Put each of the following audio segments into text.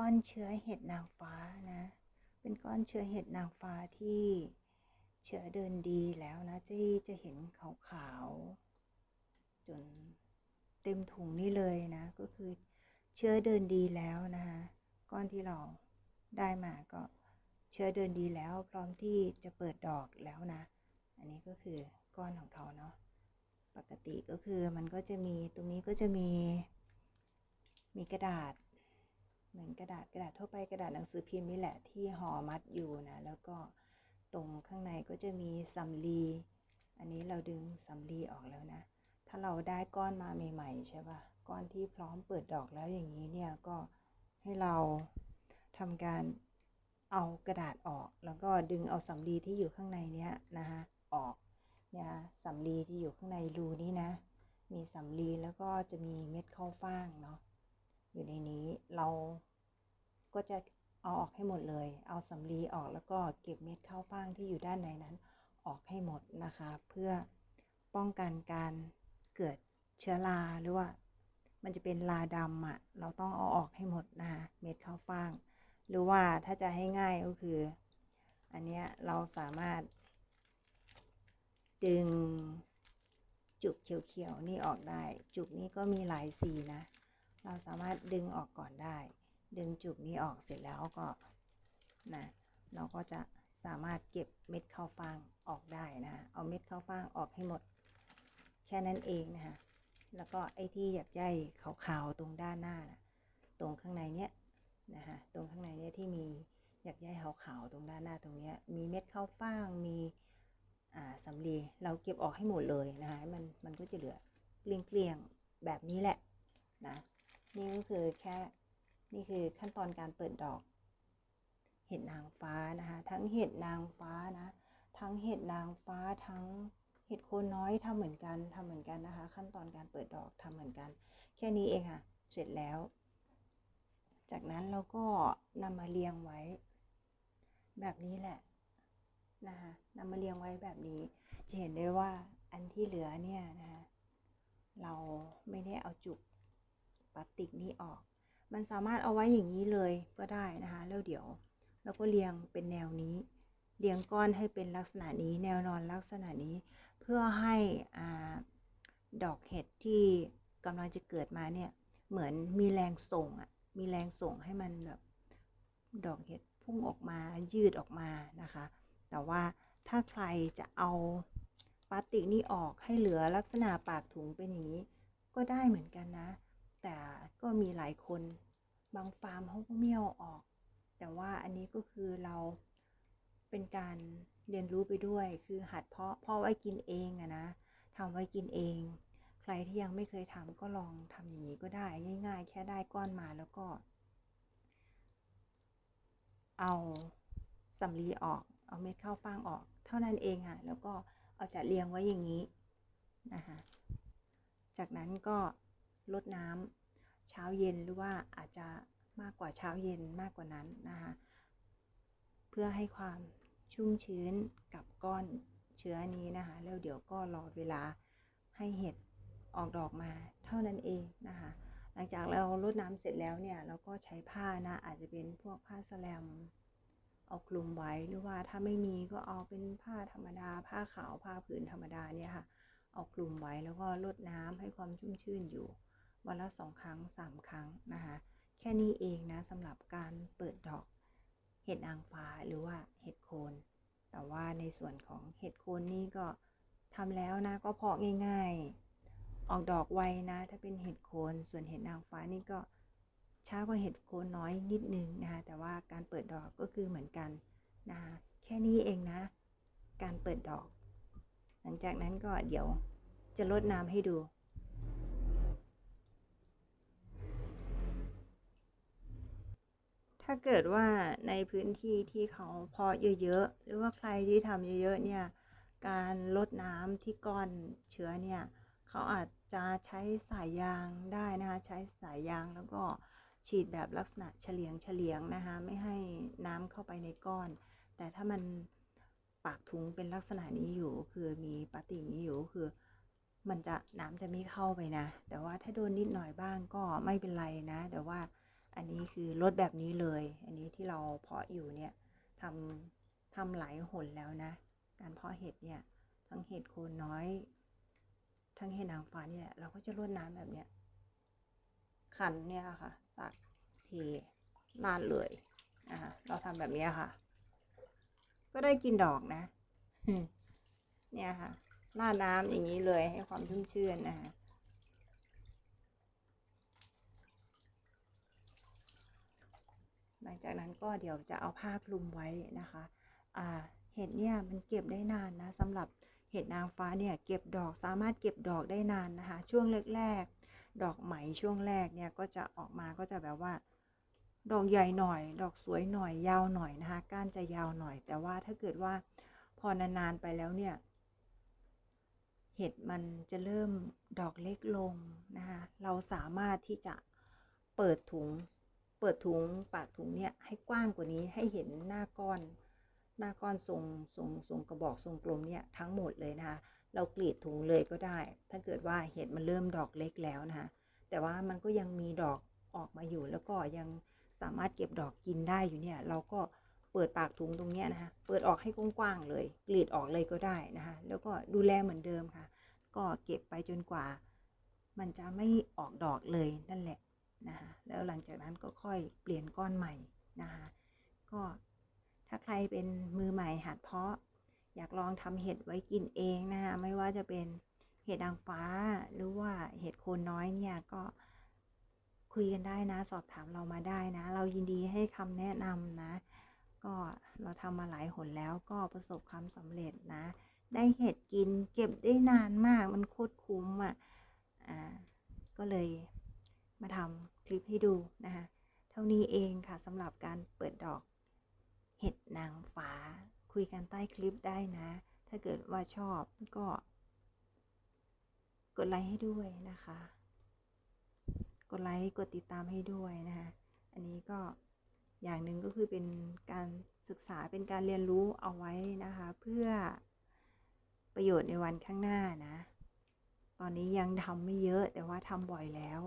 ก้อนเชื้อเห็ดนางฟ้านะ เป็นก้อนเชื้อเห็ดนางฟ้าที่เชื้อเดินดีแล้วนะที่จะเห็นขาวๆจนเต็มถุงนี่เลยนะ ก็คือเชื้อเดินดีแล้วนะคะก้อนที่เราได้มาก็เชื้อเดินดีแล้ว พร้อมที่จะเปิดดอกแล้วนะ อันนี้ก็คือก้อนของเขาเนาะปกติก็คือมันก็จะมีตรงนี้ก็จะมีมีกระดาษ เหมือนกระดาษกระดาษทั่วไปกระดาษหนังสือพิมพ์นี่แหละที่ห่อมัดอยู่นะแล้วก็ตรงข้างในก็จะมีสำลีอันนี้เราดึงสำลีออกแล้วนะ ถ้าเราได้ก้อนมาใหม่ๆใช่ปะก้อนที่พร้อมเปิดดอกแล้วอย่างนี้เนี่ยก็ให้เราทำการเอากระดาษออก แล้วก็ดึงเอาสำลีที่อยู่ข้างในเนี้ยนะคะออกเนี่ยสำลีที่อยู่ข้างในรูนี้นะ มีสำลีแล้วก็จะมีเม็ดข้าวฟ่างเนาะ อยู่ในนี้เราก็จะเอาออกให้หมดเลย เอาสำลีออกแล้วก็เก็บเม็ดข้าวฟ่างที่อยู่ด้านในนั้นออกให้หมดนะคะ เพื่อป้องกันการเกิดเชื้อราหรือว่ามันจะเป็นราดำอะ่ะ เราต้องเอาออกให้หมดนะคะเม็ดข้าวฟ่าง หรือว่าถ้าจะให้ง่ายก็คือ อันเนี้ยเราสามารถ ดึงจุกเขียวๆนี่ออกได้ จุกนี้ก็มีหลายสีนะ เราสามารถดึงออกก่อนได้ ดึงจุกนี้ออกเสร็จแล้วก็นะเราก็จะสามารถเก็บเม็ดข้าวฟ่างออกได้นะ เอาเม็ดข้าวฟ่างออกให้หมด แค่นั้นเองนะคะ แล้วก็ไอ้ที่อยากใยขาวๆตรงด้านหน้านะตรงข้างในเนี้ยนะคะตรงข้างในเนี้ยที่มีอยากใยขาวๆตรงด้านหน้าตรงเนี้ยมีเม็ดข้าวฟ่างมีอ่าสำลีเราเก็บออกให้หมดเลยนะคะมันมันก็จะเหลือเกลี้ยงๆแบบนี้แหละนะ นี่ก็คือแค่นี่คือขั้นตอนการเปิดดอก เห็ดนางฟ้านะคะ ทั้งเห็ดนางฟ้านะ ทั้งเห็ดนางฟ้าทั้งเห็ดโคนน้อยทำเหมือนกันทำเหมือนกันนะคะ ขั้นตอนการเปิดดอกทำเหมือนกัน แค่นี้เองค่ะ เสร็จแล้ว จากนั้นเราก็นำมาเรียงไว้ แบบนี้แหละนะคะนำมาเรียงไว้แบบนี้ จะเห็นได้ว่าอันที่เหลือเนี่ยนะคะเราไม่ได้เอาจุก พลาสติกนี้ออก มันสามารถเอาไว้อย่างนี้เลยก็ได้นะคะแล้วเดี๋ยวเราก็เรียงเป็นแนวนี้ เรียงก้อนให้เป็นลักษณะนี้ แนวนอนลักษณะนี้ เพื่อให้อดอกเห็ดที่กำลังจะเกิดมาเนี่ยเหมือนมีแรงส่งอะ่ะมีแรงส่งให้มันแบบดอกเห็ดพุ่งออกมายืดออกมานะคะ แต่ว่าถ้าใครจะเอาพลาสติกนี่ออกให้เหลือลักษณะปากถุงเป็นอย่างนี้ ก็ได้เหมือนกันนะ แต่ก็มีหลายคนบางฟาร์มเขาก็ไม่เอาออก แต่ว่าอันนี้ก็คือเราเป็นการเรียนรู้ไปด้วย คือหัดเพาะเพาะไว้กินเองอะนะทำไว้กินเอง ใครที่ยังไม่เคยทำก็ลองทำอย่างนี้ก็ได้ง่าย ๆ แค่ได้ก้อนมาแล้วก็ เอาสำลีออก เอาเม็ดข้าวฟ่างออก เท่านั้นเองค่ะแล้วก็เอาจัดเรียงไว้อย่างนี้นะคะจากนั้นก็ ลดน้ำเช้าเย็นหรือว่าอาจจะมากกว่าเช้าเย็นมากกว่านั้นนะคะเพื่อให้ความชุ่มชื้นกับก้อนเชื้อนี้นะคะแล้วเดี๋ยวก็รอเวลาให้เห็ดออกดอกมาเท่านั้นเองนะคะหลังจากเราลดน้ำเสร็จแล้วเนี่ยเราก็ใช้ผ้านะอาจจะเป็นพวกผ้าสแลมเอาคลุมไว้หรือว่าถ้าไม่มีก็เอาเป็นผ้าธรรมดา ผ้าขาวผ้าผืนธรรมดาเนี่ยค่ะเอาคลุมไว้แล้วก็ลดน้ำให้ความชุ่มชื่นอยู่ วันละสองครั้งสามครั้งนะคะแค่นี้เองนะสำหรับการเปิดดอกเห็ดนางฟ้าหรือว่าเห็ดโคน แต่ว่าในส่วนของเห็ดโคนนี่ก็ทำแล้วนะก็เพาะง่ายๆ ออกดอกไวนะ ถ้าเป็นเห็ดโคนส่วนเห็ดนางฟ้านี่ก็ช้ากว่าเห็ดโคนน้อยนิดนึงนะคะแต่ว่าการเปิดดอกก็คือเหมือนกันนะคะแค่นี้เองนะ การเปิดดอก หลังจากนั้นก็เดี๋ยวจะลดน้ำให้ดู ถ้าเกิดว่าในพื้นที่ที่เขาเพาะเยอะๆ หรือว่าใครที่ทำเยอะๆ เนี่ย การลดน้ำที่ก้อนเชื้อเนี่ย เขาอาจจะใช้สายยางได้นะคะ ใช้สายยางแล้วก็ฉีดแบบลักษณะเฉลียงเฉลียงนะคะ ไม่ให้น้ำเข้าไปในก้อน แต่ถ้ามันปากถุงเป็นลักษณะนี้อยู่ คือมีปาตินี้อยู่คือมันจะน้ำจะไม่เข้าไปนะ แต่ว่าถ้าโดนนิดหน่อยบ้างก็ไม่เป็นไรนะ แต่ว่า อันนี้คือลดแบบนี้เลย อันนี้ที่เราเพาะอยู่เนี่ยทำทำหลายหนแล้วนะ การเพาะเห็ดเนี่ยทั้งเห็ดโคนน้อย ทั้งเห็ดนางฟ้านี่แหละ เราก็จะรดน้ำแบบเนี้ยขันเนี่ยค่ะตักเทลาดเลยอ่าเราทำแบบนี้ค่ะ ก็ได้กินดอกนะ เนี่ยค่ะราดน้ำอย่างนี้เลยให้ความชุ่มชื่นนะคะห ลังจากนั้นก็เดี๋ยวจะเอาผ้าคลุมไว้นะคะอ่าเห็ดเนี่ยมันเก็บได้นานนะสำหรับเห็ดนางฟ้าเนี่ยเก็บดอกสามารถเก็บดอกได้นานนะคะ ช่วงแรกๆดอกไหมช่วงแรกเนี่ยก็จะออกมาก็จะแบบว่า ดอกใหญ่หน่อย ดอกสวยหน่อยยาวหน่อยนะคะก้านจะยาวหน่อย แต่ว่าถ้าเกิดว่าพอนานๆไปแล้วเนี่ย เห็ดมันจะเริ่มดอกเล็กลงนะคะเราสามารถที่จะเปิดถุง เปิดถุงปากถุงเนี่ยให้กว้างกว่านี้ให้เห็นหน้าก้อน หน้าก้อนทรงทรงทรงกระบอกทรงกลมเนี่ยทั้งหมดเลยนะคะ เรากรีดถุงเลยก็ได้ ถ้าเกิดว่าเห็ดมันเริ่มดอกเล็กแล้วนะคะแต่ว่ามันก็ยังมีดอกออกมาอยู่แล้วก็ยังสามารถเก็บดอกกินได้อยู่เนี่ย เราก็เปิดปากถุงตรงเนี้ยนะคะ เปิดออกให้กว้างๆเลย กรีดออกเลยก็ได้นะคะ แล้วก็ดูแลเหมือนเดิมค่ะ ก็เก็บไปจนกว่า มันจะไม่ออกดอกเลยนั่นแหละ นะคะแล้วหลังจากนั้นก็ค่อยเปลี่ยนก้อนใหม่นะคะก็ถ้าใครเป็นมือใหม่หัดเพาะ อยากลองทำเห็ดไว้กินเองนะคะไม่ว่าจะเป็นเห็ดนางฟ้าหรือว่าเห็ดโคนน้อยเนี่ยก็คุยกันได้นะ สอบถามเรามาได้นะ เรายินดีให้คำแนะนำนะ ก็เราทำมาหลายหนแล้วก็ประสบความสำเร็จนะ ได้เห็ดกินเก็บได้นานมากมันโคตรคุ้มอะ อ่า ก็เลย มาทำคลิปให้ดูนะคะเท่านี้เองค่ะสำหรับการเปิดดอกเห็ดนางฟ้าคุยกันใต้คลิปได้นะ ถ้าเกิดว่าชอบก็ กดไลค์ให้ด้วยนะคะ กดไลค์กดติดตามให้ด้วยนะคะอันนี้ก็อย่างหนึ่งก็คือเป็นการศึกษาเป็นการเรียนรู้เอาไว้นะคะ เพื่อประโยชน์ในวันข้างหน้านะ ตอนนี้ยังทำไม่เยอะแต่ว่าทำบ่อยแล้ว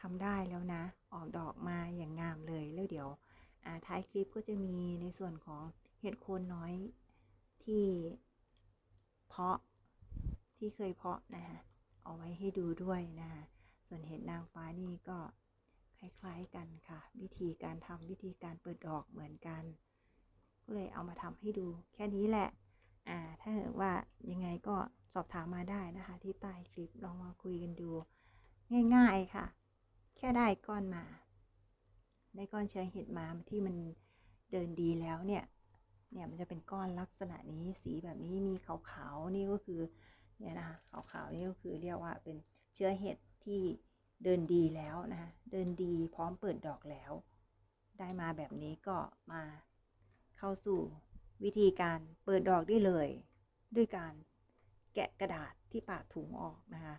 ทำได้แล้วนะ ออกดอกมาอย่างงามเลยแล้วเดี๋ยวท้ายคลิปก็จะมีในส่วนของเห็ดโคนน้อยที่เพาะที่เคยเพาะนะคะเอาไว้ให้ดูด้วยนะคะส่วนเห็ดนางฟ้านี่ก็คล้ายๆกันค่ะ วิธีการทำวิธีการเปิดดอกเหมือนกัน ก็เลยเอามาทำให้ดูแค่นี้แหละอ่าถ้าเกิดว่ายังไงก็สอบถามมาได้นะคะ ที่ใต้คลิปลองมาคุยกันดู ง่าย ๆค่ะ แค่ได้ก้อนมาได้ก้อนเชื้อเห็ดมาที่มันเดินดีแล้วเนี่ยเนี่ยมันจะเป็นก้อนลักษณะนี้สีแบบนี้มีขาวๆนี่ก็คือเนี่ยนะคะขาวๆนี่ก็คือเรียกว่าเป็นเชื้อเห็ดที่เดินดีแล้วนะคะเดินดีพร้อมเปิดดอกแล้ว ได้มาแบบนี้ก็มาเข้าสู่วิธีการเปิดดอกได้เลย ด้วยการแกะกระดาษที่ปากถุงออกนะคะ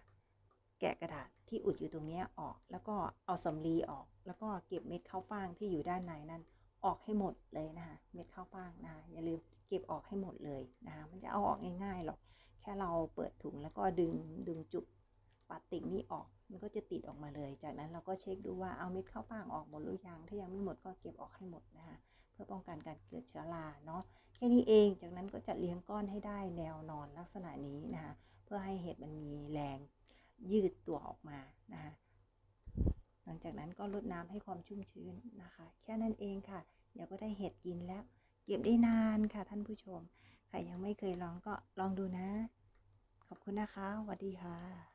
แกะกระดาษที่อุดอยู่ตรงนี้ออก แล้วก็เอาสำลีออก แล้วก็เก็บเม็ดข้าวฟ่างที่อยู่ด้านในนั้นออกให้หมดเลยนะคะเม็ดข้าวฟ่างนะคะอย่าลืมเก็บออกให้หมดเลยนะคะมันจะเอาออกง่ายๆหรอกแค่เราเปิดถุงแล้วก็ดึงดึงจุกปาติกนี้ออก มันก็จะติดออกมาเลย จากนั้นเราก็เช็คดูว่าเอาเม็ดข้าวฟ่างออกหมดหรือยังถ้ายังไม่หมดก็เก็บออกให้หมดนะคะเพื่อป้องกันการเกิดเชื้อราเนาะแค่นี้เองจากนั้นก็จะเลี้ยงก้อนให้ได้แนวนอนลักษณะนี้นะคะเพื่อให้เห็ดมันมีแรง ยืดตัวออกมานะคะหลังจากนั้นก็ลดน้ำให้ความชุ่มชื้นนะคะ แค่นั้นเองค่ะ เดี๋ยวก็ได้เห็ดกินแล้ว เก็บได้นานค่ะท่านผู้ชม ใครยังไม่เคยลองก็ลองดูนะ ขอบคุณนะคะสวัสดีค่ะ